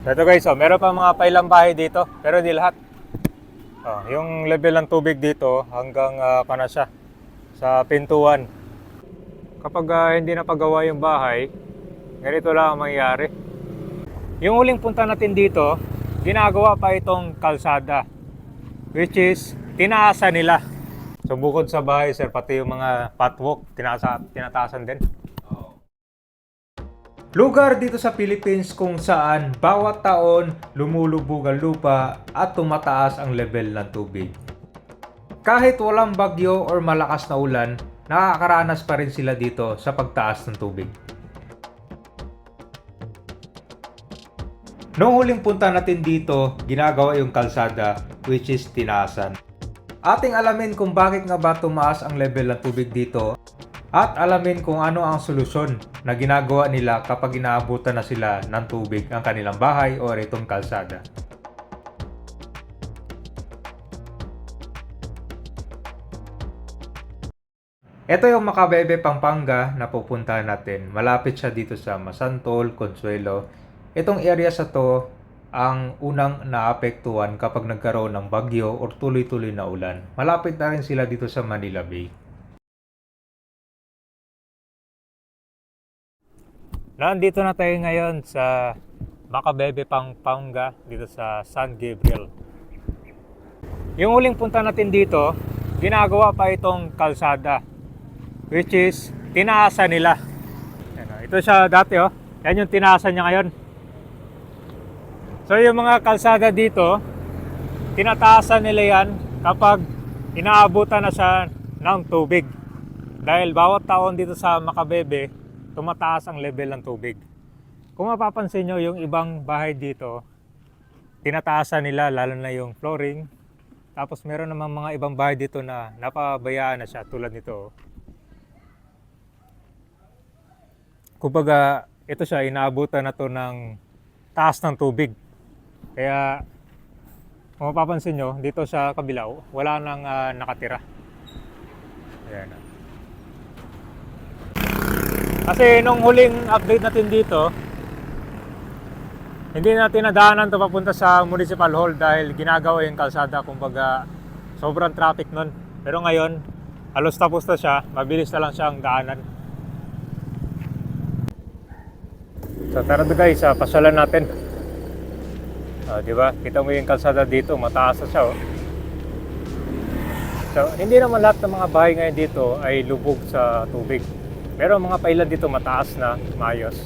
Ito guys, oh, meron pa mga pailang bahay dito, pero hindi lahat. Oh, yung level ng tubig dito hanggang uh, na siya sa pintuan. Kapag ah, hindi na pagawa yung bahay, ganito lang ang mangyayari. Yung huling punta natin dito, ginagawa pa itong kalsada, which is tinaasa nila. So bukod sa bahay, sir, pati yung mga patwalk, tinasa, tinataasan din. Lugar dito sa Philippines kung saan bawat taon lumulubog ang lupa at tumataas ang level ng tubig. Kahit walang bagyo or malakas na ulan, nakakaranas pa rin sila dito sa pagtaas ng tubig. Noong huling punta natin dito, ginagawa yung kalsada which is tinaasan. Ating alamin kung bakit nga ba tumaas ang level ng tubig dito at alamin kung ano ang solusyon na ginagawa nila kapag inaabutan na sila ng tubig ang kanilang bahay o itong kalsada. Ito yung Makabebe, Pampanga na pupuntahan natin. Malapit siya dito sa Masantol, Consuelo. Itong area sa to ang unang naapektuhan kapag nagkaroon ng bagyo o tuloy-tuloy na ulan. Malapit na rin sila dito sa Manila Bay. Nandito na tayo ngayon sa Makabebe, Pampanga dito sa San Gabriel. Yung huling punta natin dito, ginagawa pa itong kalsada which is tinaasa nila. Oh. ito siya dati oh. Yan yung tinaasa niya ngayon. So yung mga kalsada dito, tinataasan nila yan kapag inaabutan na siya ng tubig. Dahil bawat taon dito sa Makabebe, tumataas ang level ng tubig. Kung mapapansin nyo, yung ibang bahay dito, tinataasan nila lalo na yung flooring. Tapos meron namang mga ibang bahay dito na napabayaan na siya tulad nito. Kumbaga, ito siya, inaabutan na to ng taas ng tubig. Kaya, kung mapapansin nyo, dito sa kabilaw, wala nang ah, nakatira. Ayan. ah. Kasi nung huling update natin dito, hindi natin nadaanan to papunta sa Municipal Hall dahil ginagawa yung kalsada, kumbaga sobrang traffic nun. Pero ngayon, halos tapos na siya, mabilis na lang siyang daanan. So tara na guys, uh, pasyalan natin. Ah, di ba? Kita mo yung kalsada dito, mataas na siya oh. So, hindi naman lahat ng mga bahay ngayon dito ay lubog sa tubig. Pero mga pailan dito mataas na, maayos.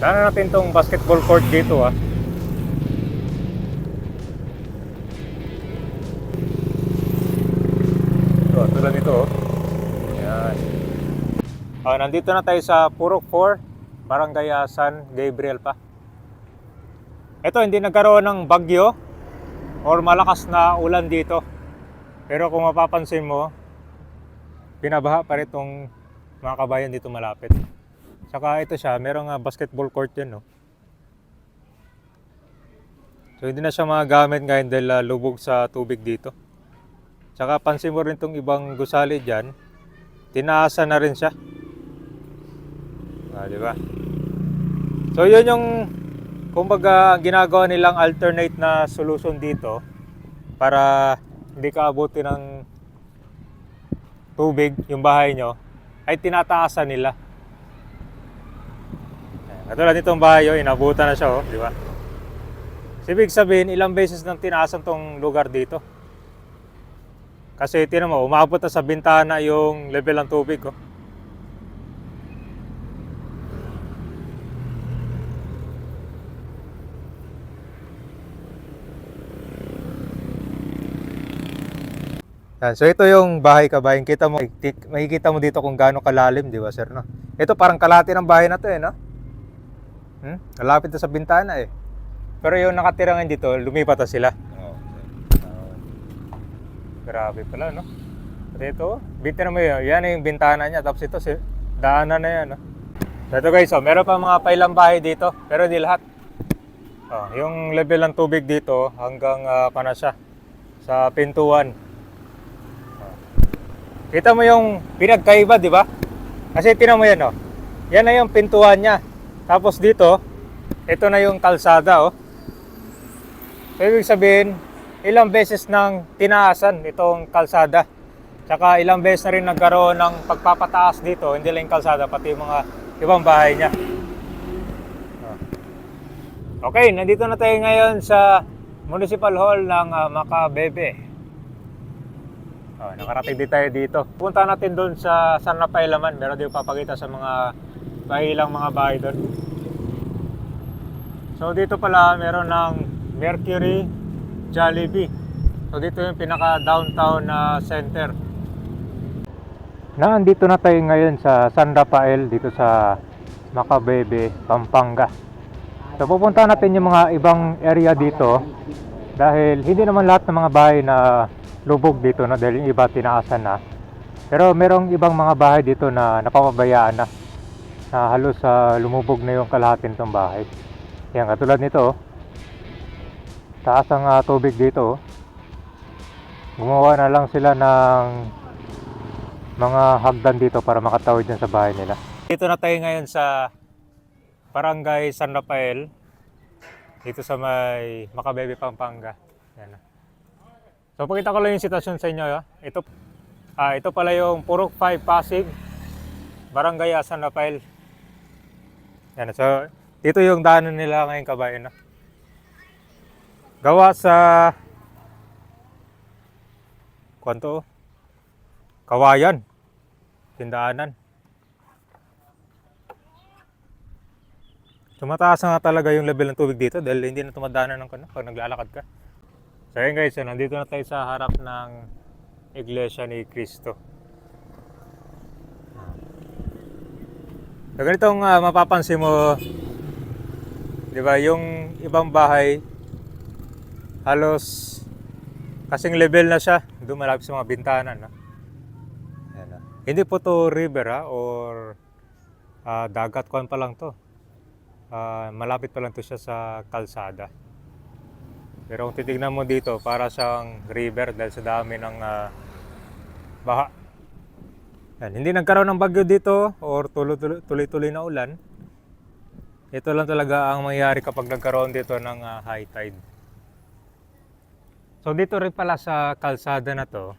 Sana natin tong basketball court dito ah. Ito, tulad nito oh. Yan. Ah, nandito na tayo sa Purok 4, Barangay ah, San Gabriel pa. Ito, hindi nagkaroon ng bagyo or malakas na ulan dito. Pero kung mapapansin mo, binabaha pa rin itong mga kabayan dito malapit. Saka ito siya, merong ah, basketball court yan, no? So hindi na siya magagamit ngayon dahil ah, lubog sa tubig dito. Saka pansin mo rin itong ibang gusali dyan, tinaasa na rin siya. Ah, di ba? So yun yung kumbaga ginagawa nilang alternate na solution dito para hindi ka ng tubig yung bahay nyo ay tinataasan nila. Katulad nitong bahay, oh, inabutan na siya, oh, di ba? So, Ibig sabihin, ilang beses nang tinaasan tong lugar dito. Kasi tinan mo, umabot na sa bintana yung level ng tubig. Oh. Yan, so ito yung bahay kabayan. Kita mo, makikita mo dito kung gaano kalalim, di ba sir? No? Ito parang kalati ng bahay na to eh, no? Hmm? Kalapit na sa bintana eh. Pero yung nakatira ngayon dito, lumipat na sila. Grabe pala, no? At ito, bintana mo yun. Yan yung bintana niya. Tapos ito, si, daanan na yan, no? Ito guys, oh, meron pa mga pailang bahay dito. Pero di lahat. Oh, yung level ng tubig dito hanggang uh, na siya sa pintuan. Oh. Kita mo yung pinagkaiba, di ba? Kasi tinan mo yan, oh. Yan na yung pintuan niya. Tapos dito, ito na yung kalsada oh. Ibig sabihin, ilang beses nang tinaasan itong kalsada. Tsaka ilang beses na rin nagkaroon ng pagpapataas dito, hindi lang yung kalsada, pati yung mga ibang bahay niya. Okay, nandito na tayo ngayon sa Municipal Hall ng ah, Macabebe. Oh, nakarating din tayo dito. Punta natin doon sa San Rafael naman. Meron din papakita sa mga ilang mga bahay doon. So dito pala meron ng Mercury Jollibee. So dito yung pinaka downtown na center. Naandito na tayo ngayon sa San Rafael dito sa Macabebe, Pampanga. So pupunta natin yung mga ibang area dito dahil hindi naman lahat ng mga bahay na lubog dito na dahil yung iba tinaasan na. Pero merong ibang mga bahay dito na napapabayaan na na halos sa lumubog na yung kalahati nitong bahay. Yan, katulad nito. oh. Taas ang ah, tubig dito. oh. Gumawa na lang sila ng mga hagdan dito para makatawid dyan sa bahay nila. Dito na tayo ngayon sa Barangay San Rafael. Dito sa may Macabebe, Pampanga. Yan. ah. So pakita ko lang yung sitwasyon sa inyo. ah. Ito, ah, ito pala yung Purok 5 Pasig. Barangay ah, San Rafael. Yan. So, dito yung daanan nila ngayong kabayan. No? Gawa sa kwanto? Kawayan. Tindaanan. Tumataas na talaga yung level ng tubig dito dahil hindi na tumadaanan ng kano pag naglalakad ka. So yun guys, so nandito na tayo sa harap ng Iglesia ni Cristo. So ganitong ah, mapapansin mo, di ba, yung ibang bahay, halos kasing level na siya, doon sa mga bintana. No? Yan, ah. Hindi po to river ha, or ah, dagat kuan pa lang to. Ah, malapit pa lang to siya sa kalsada. Pero kung titignan mo dito, para siyang river dahil sa dami ng ah, baha. Yan, hindi nagkaroon ng bagyo dito or tuloy- tuloy-tuloy na ulan. Ito lang talaga ang mangyayari kapag nagkaroon dito ng ah, high tide. So dito rin pala sa kalsada na to,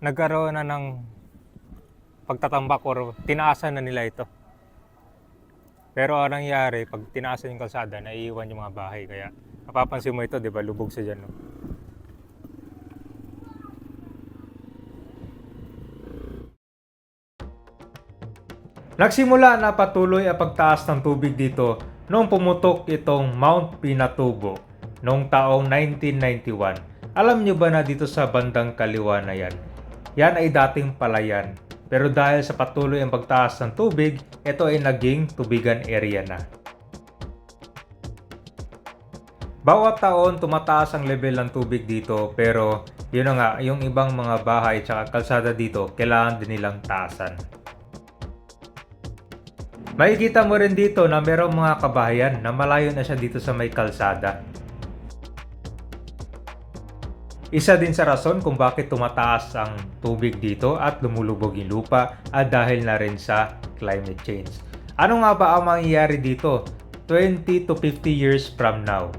nagkaroon na ng pagtatambak or tinaasan na nila ito. Pero ang nangyari, pag tinaasan yung kalsada, naiiwan yung mga bahay. Kaya mapapansin mo ito, di ba, lubog sa dyan. No? Nagsimula na patuloy ang pagtaas ng tubig dito noong pumutok itong Mount Pinatubo noong taong 1991. Alam nyo ba na dito sa bandang kaliwa na yan? Yan ay dating palayan. Pero dahil sa patuloy ang pagtaas ng tubig, ito ay naging tubigan area na. Bawat taon tumataas ang level ng tubig dito pero yun na nga, yung ibang mga bahay at kalsada dito kailangan din nilang taasan. Makikita mo rin dito na merong mga kabahayan na malayo na siya dito sa may kalsada. Isa din sa rason kung bakit tumataas ang tubig dito at lumulubog yung lupa at dahil na rin sa climate change. Ano nga ba ang mangyayari dito 20 to 50 years from now?